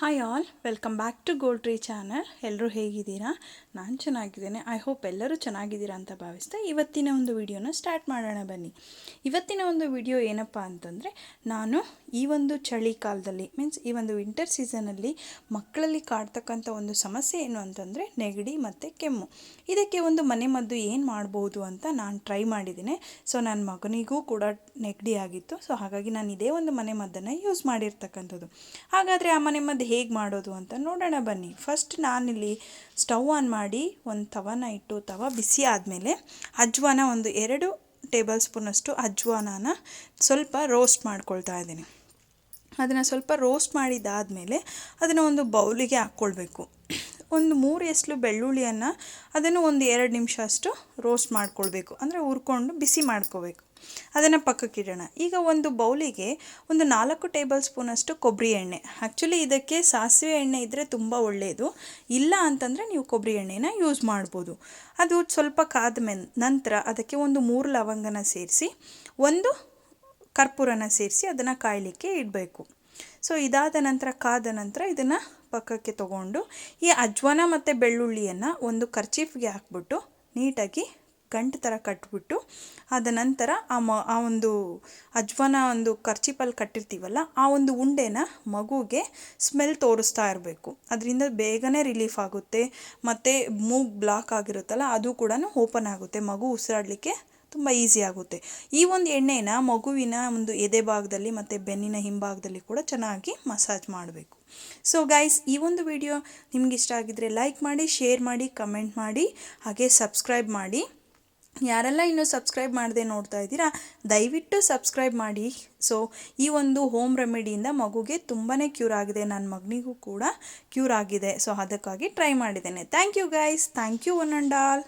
Hi all welcome back to gold tree channel ಎಲ್ಲರೂ ಹೇಗಿದ್ದೀರಾ? ನಾನು ಚೆನ್ನಾಗಿದ್ದೇನೆ. ಐ ಹೋಪ್ ಎಲ್ಲರೂ ಚೆನ್ನಾಗಿದ್ದೀರಾ ಅಂತ ಭಾವಿಸ್ತಾ ಇವತ್ತಿನ ಒಂದು ವಿಡಿಯೋನ ಸ್ಟಾರ್ಟ್ ಮಾಡೋಣ ಬನ್ನಿ. ಇವತ್ತಿನ ಒಂದು ವಿಡಿಯೋ ಏನಪ್ಪ ಅಂತಂದರೆ, ನಾನು ಈ ಒಂದು ಚಳಿಕಾಲದಲ್ಲಿ ಮೀನ್ಸ್ ಈ ಒಂದು ವಿಂಟರ್ ಸೀಸನಲ್ಲಿ ಮಕ್ಕಳಲ್ಲಿ ಕಾಡ್ತಕ್ಕಂಥ ಒಂದು ಸಮಸ್ಯೆ ಏನು ಅಂತಂದರೆ, ನೆಗಡಿ ಮತ್ತು ಕೆಮ್ಮು. ಇದಕ್ಕೆ ಒಂದು ಮನೆ ಮದ್ದು ಏನು ಮಾಡ್ಬೋದು ಅಂತ ನಾನು ಟ್ರೈ ಮಾಡಿದ್ದೀನಿ. ಸೊ ನನ್ನ ಮಗನಿಗೂ ಕೂಡ ನೆಗಡಿ ಆಗಿತ್ತು. ಸೊ ಹಾಗಾಗಿ ನಾನು ಇದೇ ಒಂದು ಮನೆ ಮದ್ದನ್ನು ಯೂಸ್ ಮಾಡಿರ್ತಕ್ಕಂಥದ್ದು. ಹಾಗಾದರೆ ಆ ಮನೆ ಮದ್ದು ಹೇಗೆ ಮಾಡೋದು ಅಂತ ನೋಡೋಣ ಬನ್ನಿ. ಫಸ್ಟ್ ನಾನಿಲ್ಲಿ ಸ್ಟವ್ ಆನ್ ಮಾಡಿ ಒಂದು ತವನ ಇಟ್ಟು, ತವ ಬಿಸಿ ಆದಮೇಲೆ ಅಜ್ವಾನ ಒಂದು ಎರಡು ಟೇಬಲ್ ಸ್ಪೂನಷ್ಟು ಅಜ್ವಾನನ ಸ್ವಲ್ಪ ರೋಸ್ಟ್ ಮಾಡ್ಕೊಳ್ತಾ ಇದ್ದೀನಿ. ಅದನ್ನು ಸ್ವಲ್ಪ ರೋಸ್ಟ್ ಮಾಡಿದ್ದಾದಮೇಲೆ ಅದನ್ನು ಒಂದು ಬೌಲಿಗೆ ಹಾಕ್ಕೊಳ್ಬೇಕು. ಒಂದು ಮೂರು ಎಸ್ಲು ಬೆಳ್ಳುಳ್ಳಿಯನ್ನು ಅದನ್ನು ಒಂದು ಎರಡು ನಿಮಿಷ ಅಷ್ಟು ರೋಸ್ಟ್ ಮಾಡ್ಕೊಳ್ಬೇಕು. ಅಂದರೆ ಹುರ್ಕೊಂಡು ಬಿಸಿ ಮಾಡ್ಕೋಬೇಕು. ಅದನ್ನು ಪಕ್ಕಕ್ಕಿಡೋಣ ಈಗ ಒಂದು ಬೌಲಿಗೆ ಒಂದು ನಾಲ್ಕು ಟೇಬಲ್ ಸ್ಪೂನಷ್ಟು ಕೊಬ್ಬರಿ ಎಣ್ಣೆ. ಆ್ಯಕ್ಚುಲಿ ಇದಕ್ಕೆ ಸಾಸಿವೆ ಎಣ್ಣೆ ಇದ್ದರೆ ತುಂಬ ಒಳ್ಳೆಯದು ಇಲ್ಲ ಅಂತಂದರೆ ನೀವು ಕೊಬ್ಬರಿ ಎಣ್ಣೆನ ಯೂಸ್ ಮಾಡ್ಬೋದು. ಅದು ಸ್ವಲ್ಪ ಕಾದ ನಂತರ ಅದಕ್ಕೆ ಒಂದು ಮೂರು ಲವಂಗನ ಸೇರಿಸಿ, ಒಂದು ಕರ್ಪೂರನ ಸೇರಿಸಿ ಅದನ್ನು ಕಾಯಲಿಕ್ಕೆ ಇಡಬೇಕು. ಸೊ ಇದಾದ ನಂತರ ಕಾದ ನಂತರ ಇದನ್ನು ಪಕ್ಕಕ್ಕೆ ತಗೊಂಡು ಈ ಅಜ್ವಾನ ಮತ್ತು ಬೆಳ್ಳುಳ್ಳಿಯನ್ನು ಒಂದು ಕರ್ಚೀಫ್ಗೆ ಹಾಕ್ಬಿಟ್ಟು ನೀಟಾಗಿ ಗಂಟು ಥರ ಕಟ್ಬಿಟ್ಟು ಅದ ನಂತರ ಆ ಮ, ಆ ಒಂದು ಅಜ್ವಾನ ಒಂದು ಕರ್ಚಿಪಲ್ಲಿ ಕಟ್ಟಿರ್ತೀವಲ್ಲ, ಆ ಒಂದು ಉಂಡೆನ ಮಗುಗೆ ಸ್ಮೆಲ್ ತೋರಿಸ್ತಾ ಇರಬೇಕು. ಅದರಿಂದ ಬೇಗನೆ ರಿಲೀಫ್ ಆಗುತ್ತೆ. ಮತ್ತು ಮೂಗ್ ಬ್ಲಾಕ್ ಆಗಿರುತ್ತಲ್ಲ, ಅದು ಕೂಡ ಓಪನ್ ಆಗುತ್ತೆ. ಮಗು ಉಸಿರಾಡಲಿಕ್ಕೆ ತುಂಬ ಈಸಿ ಆಗುತ್ತೆ. ಈ ಒಂದು ಎಣ್ಣೆನ ಮಗುವಿನ ಒಂದು ಎದೆ ಭಾಗದಲ್ಲಿ ಮತ್ತು ಬೆನ್ನಿನ ಹಿಂಭಾಗದಲ್ಲಿ ಕೂಡ ಚೆನ್ನಾಗಿ ಮಸಾಜ್ ಮಾಡಬೇಕು. ಸೊ ಗೈಸ್ ಈ ಒಂದು ವಿಡಿಯೋ ನಿಮ್ಗೆ ಇಷ್ಟ ಆಗಿದ್ರೆ ಲೈಕ್ ಮಾಡಿ ಶೇರ್ ಮಾಡಿ ಕಮೆಂಟ್ ಮಾಡಿ, ಹಾಗೆ ಸಬ್ಸ್ಕ್ರೈಬ್ ಮಾಡಿ. ಯಾರೆಲ್ಲ ಇನ್ನೂ ಸಬ್ಸ್ಕ್ರೈಬ್ ಮಾಡದೆ ನೋಡ್ತಾ ಇದ್ದೀರಾ, ದಯವಿಟ್ಟು ಸಬ್ಸ್ಕ್ರೈಬ್ ಮಾಡಿ. ಸೊ ಈ ಒಂದು ಹೋಮ್ ರೆಮಿಡಿಯಿಂದ ಮಗುಗೆ ತುಂಬಾ ಕ್ಯೂರ್ ಆಗಿದೆ ನನ್ನ ಮಗನಿಗೂ ಕೂಡ ಕ್ಯೂರ್ ಆಗಿದೆ. ಸೊ ಅದಕ್ಕಾಗಿ ಟ್ರೈ ಮಾಡಿದ್ದೇನೆ. Thank you guys thank you one and all